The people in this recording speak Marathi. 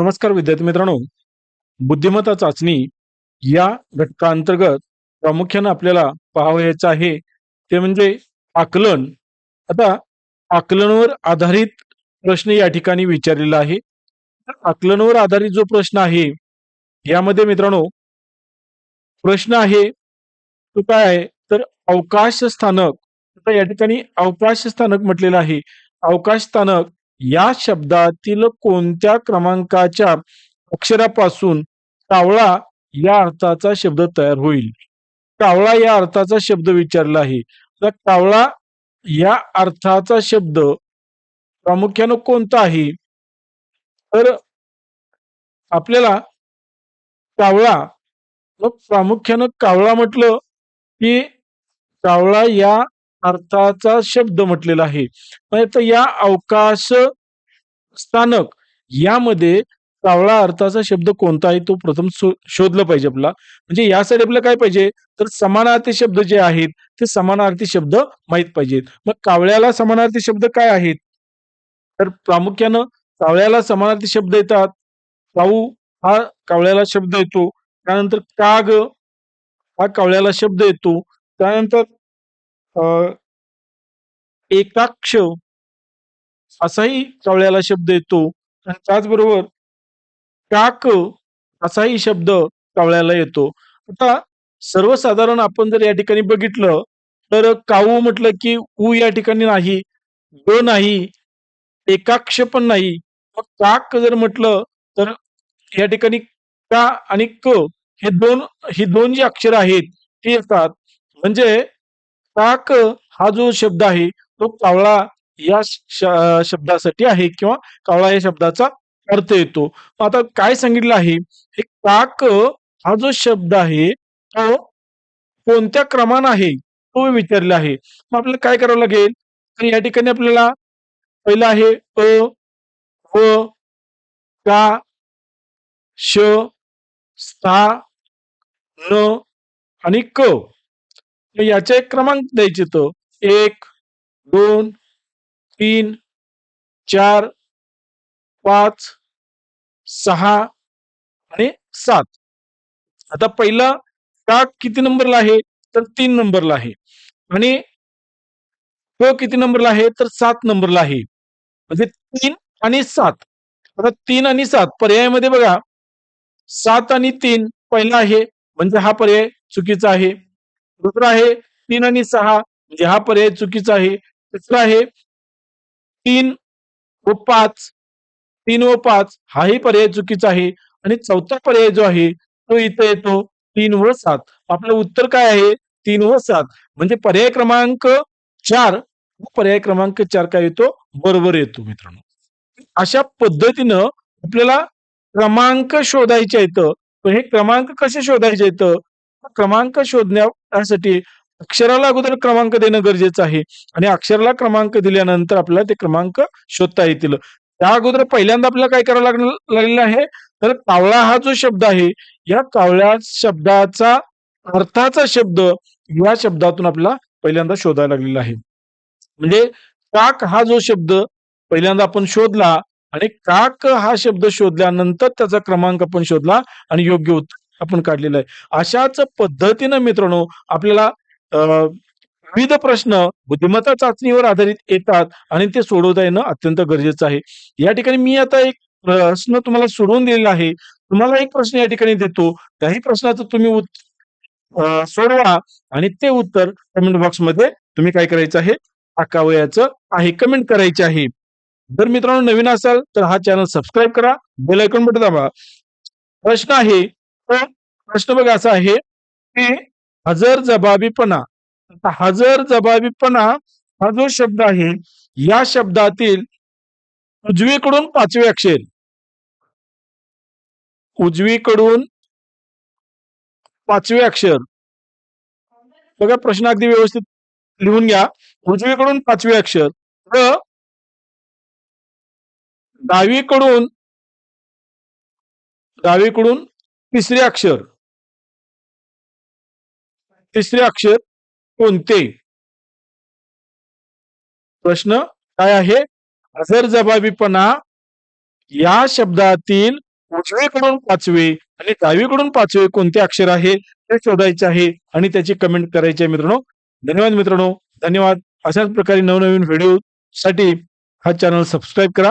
नमस्कार विद्यार्थी मित्रांनो. बुद्धिमत्ता चाचणी या घटकांतर्गत प्रामुख्यानं आपल्याला पाहावयाचं आहे. ते म्हणजे आकलन. आता आकलनावर आधारित प्रश्न या ठिकाणी विचारलेला आहे. आकलनवर आकलनावर आधारित जो प्रश्न आहे यामध्ये मित्रांनो प्रश्न आहे तो काय आहे? तर अवकाश स्थानक. आता या ठिकाणी अवकाश स्थानक म्हटलेलं आहे. अवकाश स्थानक या शब्दातील कोणत्या क्रमांकाच्या अक्षरापासून कावळा या अर्थाचा शब्द तयार होईल? कावळा या अर्थाचा शब्द विचारला आहे. तर कावळा या अर्थाचा शब्द प्रामुख्यानं कोणता आहे? तर आपल्याला कावळा मग प्रामुख्यानं कावळा म्हटलं की कावळा या अर्थाचा शब्द म्हटलेला आहे. म्हणजे तर या अवकाश स्थानक यामध्ये कावळा अर्थाचा शब्द कोणता आहे तो प्रथम शोधला शोधलं पाहिजे आपला. म्हणजे यासाठी आपल्याला काय पाहिजे? तर समानार्थी शब्द जे आहेत ते समानार्थी शब्द माहीत पाहिजेत. मग कावळ्याला समानार्थी शब्द काय आहेत? तर प्रामुख्यानं कावळ्याला समानार्थी शब्द येतात. काऊ हा कावळ्याला शब्द येतो. त्यानंतर काग हा कावळ्याला शब्द येतो. त्यानंतर एकाक्ष असाही कावळ्याला शब्द येतो. आणि त्याचबरोबर काक असाही शब्द कावळ्याला येतो. आता सर्वसाधारण आपण जर या ठिकाणी बघितलं तर काऊ म्हटलं की उ या ठिकाणी नाही ग नाही एकाक्ष पण नाही. मग काक जर म्हटलं तर या ठिकाणी का आणि क हे दोन ही दोन जी अक्षर आहेत ती येतात म्हणजे काक हा जो शब्द आहे तो कावळा या श- शब्दासाठी आहे किंवा कावळा या शब्दाचा अर्थ येतो. मग आता काय सांगितलं आहे? हे काक हा जो शब्द आहे तो कोणत्या क्रमानं आहे? तो विचारला आहे. मग आपल्याला काय करावं लागेल? तर या ठिकाणी आपल्याला पहिलं आहे अ व का श सा न आणि क. याचे एक क्रमांक द्यायचे तो. एक दोन तीन चार पाच सहा आणि सात. आता पहिला का किती नंबरला आहे? तर तीन नंबरला आहे. आणि क किती नंबरला आहे? तर सात नंबरला आहे. म्हणजे तीन आणि सात. आता तीन आणि सात पर्यायामध्ये बघा. सात आणि तीन पहिला आहे. म्हणजे हा पर्याय चुकीचा आहे. दुसरा आहे तीन आणि सहा. म्हणजे हा पर्याय चुकीचा आहे. तिसरा आहे तीन व पाच. तीन व पाच हाही पर्याय चुकीचा आहे. आणि चौथा पर्याय जो आहे तो इथे येतो तीन व सात. आपलं उत्तर काय आहे? तीन व सात. म्हणजे पर्याय क्रमांक चार व पर्याय क्रमांक चार काय येतो? बरोबर येतो मित्रांनो. अशा पद्धतीनं आपल्याला क्रमांक शोधायचे आहेत. पण हे क्रमांक कसे शोधायचे आहेत? क्रमांक शोधण्यासाठी अक्षराला अगोदर क्रमांक देणं गरजेचं आहे. आणि अक्षराला क्रमांक दिल्यानंतर आपल्याला ते क्रमांक शोधता येतील. त्या अगोदर पहिल्यांदा आपल्याला काय करावं लागणार लागलेलं आहे? तर कावळा हा जो शब्द आहे या कावळ्या शब्दाचा अर्थाचा शब्द या शब्दातून आपल्याला पहिल्यांदा शोधायला लागलेला आहे. म्हणजे काक हा जो शब्द पहिल्यांदा आपण शोधला आणि काक हा शब्द शोधल्यानंतर त्याचा क्रमांक आपण शोधला आणि योग्य उत्तर आपण काढलेलं आहे. अशाच पद्धतीनं मित्रांनो आपल्याला विविध प्रश्न बुद्धिमत्ता चाचणीवर आधारित येतात आणि ते सोडवता येणं अत्यंत गरजेचं आहे. या ठिकाणी मी आता एक प्रश्न तुम्हाला सोडवून दिलेला आहे. तुम्हाला एक प्रश्न या ठिकाणी देतो. त्याही प्रश्नाचं तुम्ही उत् सोडवा आणि ते उत्तर कमेंट बॉक्समध्ये तुम्ही काय करायचं आहे? टाकावयाचं आहे. कमेंट करायचे आहे. जर मित्रांनो नवीन असाल तर हा चॅनल सबस्क्राईब करा. बेल आयकॉन बटन दाबा. प्रश्न आहे तर प्रश्न बघा असा आहे की हजर जबाबीपणा आता हजर जबाबीपणा हा जो शब्द आहे या शब्दातील उजवीकडून पाचवे अक्षर. उजवीकडून पाचवे अक्षर. बघा प्रश्न अगदी व्यवस्थित लिहून घ्या. उजवीकडून पाचवे अक्षर. र डावीकडून डावीकडून तिसरे अक्षर. तिसरे अक्षर कोणते? प्रश्न काय आहे? हजर जबाबीपणा या शब्दातील उजवीकडून पाचवे आणि डावीकडून पाचवे कोणते अक्षर आहे? ते शोधायचे आहे आणि त्याची कमेंट करायची आहे मित्रांनो. धन्यवाद मित्रांनो. धन्यवाद. अशाच प्रकारे नवनवीन व्हिडिओ साठी हा चॅनल सबस्क्राईब करा.